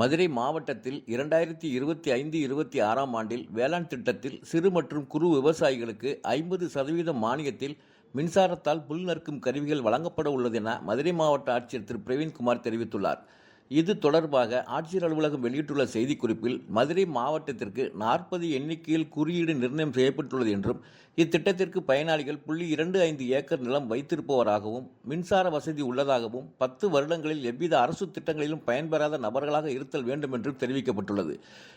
மதுரை மாவட்டத்தில் இரண்டாயிரத்தி இருபத்தி ஐந்து இருபத்தி ஆறாம் ஆண்டில் வேளாண் திட்டத்தில் சிறு மற்றும் குறு விவசாயிகளுக்கு ஐம்பது சதவீதம் மானியத்தில் மின்சாரத்தால் புல் நறுக்கும் கருவிகள் வழங்கப்பட உள்ளது என மதுரை மாவட்ட ஆட்சியர் திரு. பிரவீன்குமார் தெரிவித்துள்ளார். இது தொடர்பாக ஆட்சியர் அலுவலகம் வெளியிட்டுள்ள செய்திக்குறிப்பில் மதுரை மாவட்டத்திற்கு நாற்பது எண்ணிக்கையில் குறியீடு நிர்ணயம் செய்யப்பட்டுள்ளது என்றும் இத்திட்டத்திற்கு பயனாளிகள் புள்ளி இரண்டு ஐந்து ஏக்கர் நிலம் வைத்திருப்பவராகவும் மின்சார வசதி உள்ளதாகவும் பத்து வருடங்களில் எவ்வித அரசு திட்டங்களிலும் பயன்பெறாத நபர்களாக இருத்தல் வேண்டும் என்றும் தெரிவிக்கப்பட்டுள்ளது.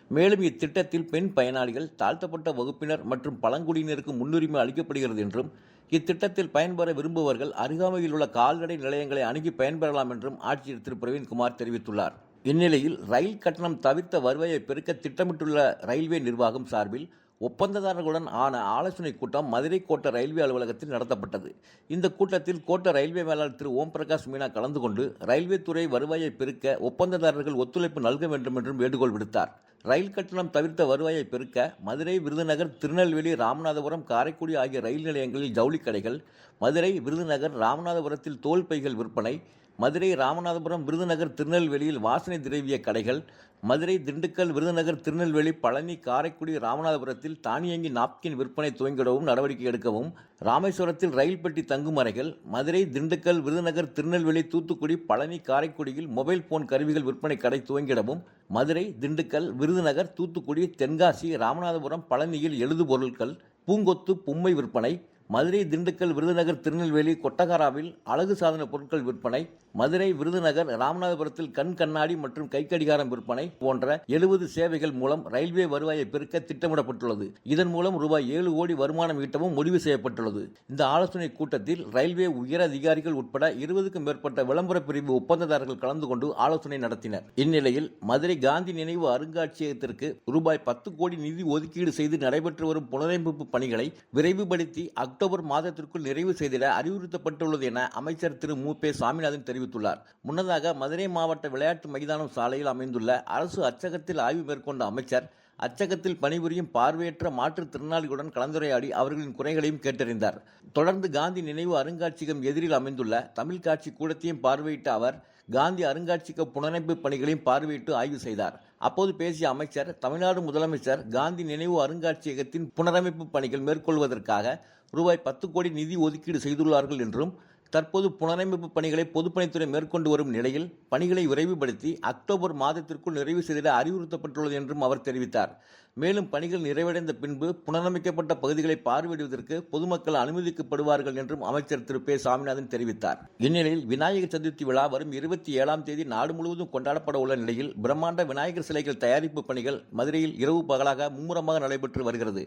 மேலும் இத்திட்டத்தில் பெண் பயனாளிகள் தாழ்த்தப்பட்ட வகுப்பினர் மற்றும் பழங்குடியினருக்கு முன்னுரிமை அளிக்கப்படுகிறது என்றும் இத்திட்டத்தில் பயன்பெற விரும்புபவர்கள் அருகாமையில் உள்ள கால்நடை நிலையங்களை அணுகி பயன்பெறலாம் என்றும் ஆட்சியர் திரு. பிரவீன்குமார் தெரிவித்துள்ளார். இந்நிலையில் ரயில் கட்டணம் தவிர்த்த வருவாயை பெருக்க திட்டமிட்டுள்ள ரயில்வே நிர்வாகம் சார்பில் ஒப்பந்ததாரர்களுடன் ஆன ஆலோசனைக் கூட்டம் மதுரை கோட்ட ரயில்வே அலுவலகத்தில் நடத்தப்பட்டது. இந்த கூட்டத்தில் கோட்ட ரயில்வே மேலாளர் திரு. ஓம் பிரகாஷ் மீனா கலந்து கொண்டு ரயில்வே துறை வருவாயை பெருக்க ஒப்பந்ததாரர்கள் ஒத்துழைப்பு நல்க வேண்டும் என்றும் வேண்டுகோள் விடுத்தார். ரயில் கட்டணம் தவிர்த்த வருவாயை பெருக்க மதுரை விருதுநகர் திருநெல்வேலி ராமநாதபுரம் காரைக்குடி ஆகிய ரயில் நிலையங்களில் ஜவுளி கடைகள் மதுரை விருதுநகர் ராமநாதபுரத்தில் தோல் பைகள் விற்பனை மதுரை ராமநாதபுரம் விருதுநகர் திருநெல்வேலியில் வாசனை திரவிய கடைகள் மதுரை திண்டுக்கல் விருதுநகர் திருநெல்வேலி பழனி காரைக்குடி ராமநாதபுரத்தில் தானியங்கி நாப்கின் விற்பனை துவங்கிடவும் நடவடிக்கை எடுக்கவும் ராமேஸ்வரத்தில் ரயில் பெட்டி தங்கும் அறைகள் மதுரை திண்டுக்கல் விருதுநகர் திருநெல்வேலி தூத்துக்குடி பழனி காரைக்குடியில் மொபைல் போன் கருவிகள் விற்பனை கடை துவங்கிடவும் மதுரை திண்டுக்கல் விருதுநகர் தூத்துக்குடி தென்காசி ராமநாதபுரம் பழனியில் எழுது பொருட்கள் பூங்கொத்து பொம்மை விற்பனை மதுரை திண்டுக்கல் விருதுநகர் திருநெல்வேலி கொட்டகாராவில் அழகு சாதன பொருட்கள் விற்பனை மதுரை விருதுநகர் ராமநாதபுரத்தில் கண் கண்ணாடி மற்றும் கைக்கடிகாரம் விற்பனை போன்ற எழுபது சேவைகள் மூலம் ரயில்வே வருவாயை பெருக்க திட்டமிடப்பட்டுள்ளது. இதன் மூலம் ரூபாய் ஏழு கோடி வருமானம் ஈட்டவும் முடிவு செய்யப்பட்டுள்ளது. இந்த ஆலோசனை கூட்டத்தில் ரயில்வே உயர் அதிகாரிகள் உட்பட இருபதுக்கும் மேற்பட்ட விளம்பர பிரிவு ஒப்பந்ததாரர்கள் கலந்து கொண்டு ஆலோசனை நடத்தினர். இந்நிலையில் மதுரை காந்தி நினைவு அருங்காட்சியகத்திற்கு ரூபாய் பத்து கோடி நிதி ஒதுக்கீடு செய்து நடைபெற்று வரும் புனரமைப்பு பணிகளை விரைவுபடுத்தி அக் அக்டோபர் மாதத்திற்குள் நிறைவு செய்திட அறிவுறுத்தப்பட்டுள்ளது என அமைச்சர் திரு மு. பே. சாமிநாதன் தெரிவித்துள்ளார். முன்னதாக மதுரை மாவட்ட விளையாட்டு மைதானம் சாலையில் அமைந்துள்ள அரசு அச்சகத்தில் ஆய்வு மேற்கொண்ட அமைச்சர் அச்சகத்தில் பணிபுரியும் பார்வையற்ற மாற்றுத்திறனாளிகளுடன் கலந்துரையாடி அவர்களின் குறைகளையும் கேட்டறிந்தார். தொடர்ந்து காந்தி நினைவு அருங்காட்சியகம் எதிரில் அமைந்துள்ள தமிழ் காட்சி கூடத்தையும் பார்வையிட்ட அவர் காந்தி அருங்காட்சியக புனரமைப்பு பணிகளையும் பார்வையிட்டு ஆய்வு செய்தார். அப்போது பேசிய அமைச்சர் தமிழ்நாடு முதலமைச்சர் காந்தி நினைவு அருங்காட்சியகத்தின் புனரமைப்பு பணிகள் மேற்கொள்வதற்காக ரூபாய் பத்து கோடி நிதி ஒதுக்கீடு செய்துள்ளார்கள் என்றும் தற்போது புனரமைப்பு பணிகளை பொதுப்பணித்துறை மேற்கொண்டு வரும் நிலையில் பணிகளை விரைவுபடுத்தி அக்டோபர் மாதத்திற்குள் நிறைவு செய்திட அறிவுறுத்தப்பட்டுள்ளது என்றும் அவர் தெரிவித்தார். மேலும் பணிகள் நிறைவடைந்த பின்பு புனரமைக்கப்பட்ட பகுதிகளை பார்வையிடுவதற்கு பொதுமக்கள் அனுமதிக்கப்படுவார்கள் என்றும் அமைச்சர் திரு பே சாமிநாதன் தெரிவித்தார். இந்நிலையில் விநாயகர் சதுர்த்தி விழா வரும் இருபத்தி ஏழாம் தேதி நாடு முழுவதும் கொண்டாடப்பட உள்ள நிலையில் பிரம்மாண்ட விநாயகர் சிலைகள் தயாரிப்பு பணிகள் மதுரையில் இரவு பகலாக மும்முரமாக நடைபெற்று வருகிறது.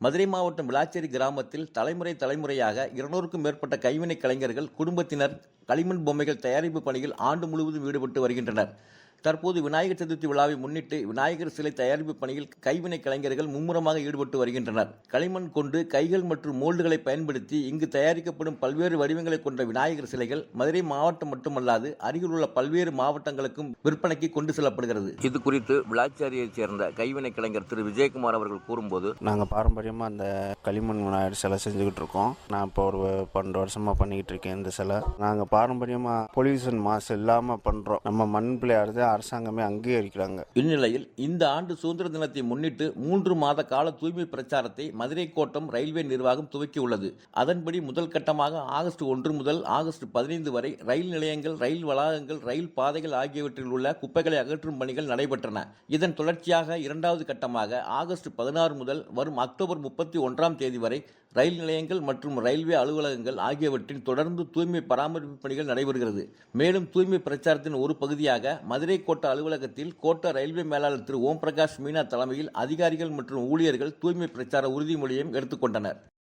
மதுரை மாவட்டம் விளாச்சேரி கிராமத்தில் தலைமுறை தலைமுறையாக இருநூறுக்கும் மேற்பட்ட கைவினை கலைஞர்கள் குடும்பத்தினர் களிமண் பொம்மைகள் தயாரிப்பு பணியில் ஆண்டு முழுவதும் ஈடுபட்டு வருகின்றனர். தற்போது விநாயகர் சதுர்த்தி விழாவை முன்னிட்டு விநாயகர் சிலை தயாரிப்பு பணியில் கைவினை கலைஞர்கள் மும்முரமாக ஈடுபட்டு வருகின்றனர். களிமண் கொண்டு கைகள் மற்றும் மோல்டுகளை பயன்படுத்தி இங்கு தயாரிக்கப்படும் பல்வேறு வடிவங்களை கொண்ட விநாயகர் சிலைகள் மதுரை மாவட்டம் மட்டுமல்லாது அருகிலுள்ள பல்வேறு மாவட்டங்களுக்கும் விற்பனைக்கு கொண்டு செல்லப்படுகிறது. இது குறித்து விளாச்சாரியைச் சேர்ந்த கைவினை கலைஞர் திரு. விஜயகுமார் அவர்கள் கூறும்போது நாங்கள் பாரம்பரியமாக அந்த களிமண் விநாயகர் சிலை செஞ்சுக்கிட்டு இருக்கோம். நான் இப்போ ஒரு பன்னெண்டு வருஷமாக பண்ணிக்கிட்டு இருக்கேன் இந்த சிலை. நாங்கள் பாரம்பரியமாக பொல்யூஷன் மாசு இல்லாமல் பண்ணுறோம் நம்ம மண் பிள்ளையாரதை அரசாங்கமே அங்கீகரிக்கிறாங்க. இந்நிலையில் இந்த ஆண்டு சுதந்திர தினத்தை முன்னிட்டு மூன்று மாத கால தூய்மை பிரச்சாரத்தை மதுரை கோட்டம் ரயில்வே நிர்வாகம் துவக்கியுள்ளது அதன்படி முதல் கட்டமாக ஆகஸ்ட் ஒன்று முதல் ஆகஸ்ட் பதினைந்து வரை ரயில் நிலையங்கள் ரயில் வளாகங்கள் ரயில் பாதைகள் ஆகியவற்றில் உள்ள குப்பைகளை அகற்றும் பணிகள் நடைபெற்றன. இதன் தொடர்ச்சியாக இரண்டாவது கட்டமாக ஆகஸ்ட் பதினாறு முதல் வரும் அக்டோபர் முப்பத்தி ஒன்றாம் தேதி வரை ரயில் நிலையங்கள் மற்றும் ரயில்வே அலுவலகங்கள் ஆகியவற்றின் தொடர்ந்து தூய்மை பராமரிப்பு பணிகள் நடைபெறுகிறது. மேலும் தூய்மை பிரச்சாரத்தின் ஒரு பகுதியாக மதுரை கோட்ட அலுவலகத்தில் கோட்ட ரயில்வே மேலாளர் திரு ஓம் பிரகாஷ் மீனா தலைமையில் அதிகாரிகள் மற்றும் ஊழியர்கள் தூய்மை பிரச்சார உறுதிமொழியையும் எடுத்துக்கொண்டனர்